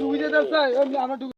ডুবি যেতে চাই আমরা ডুবি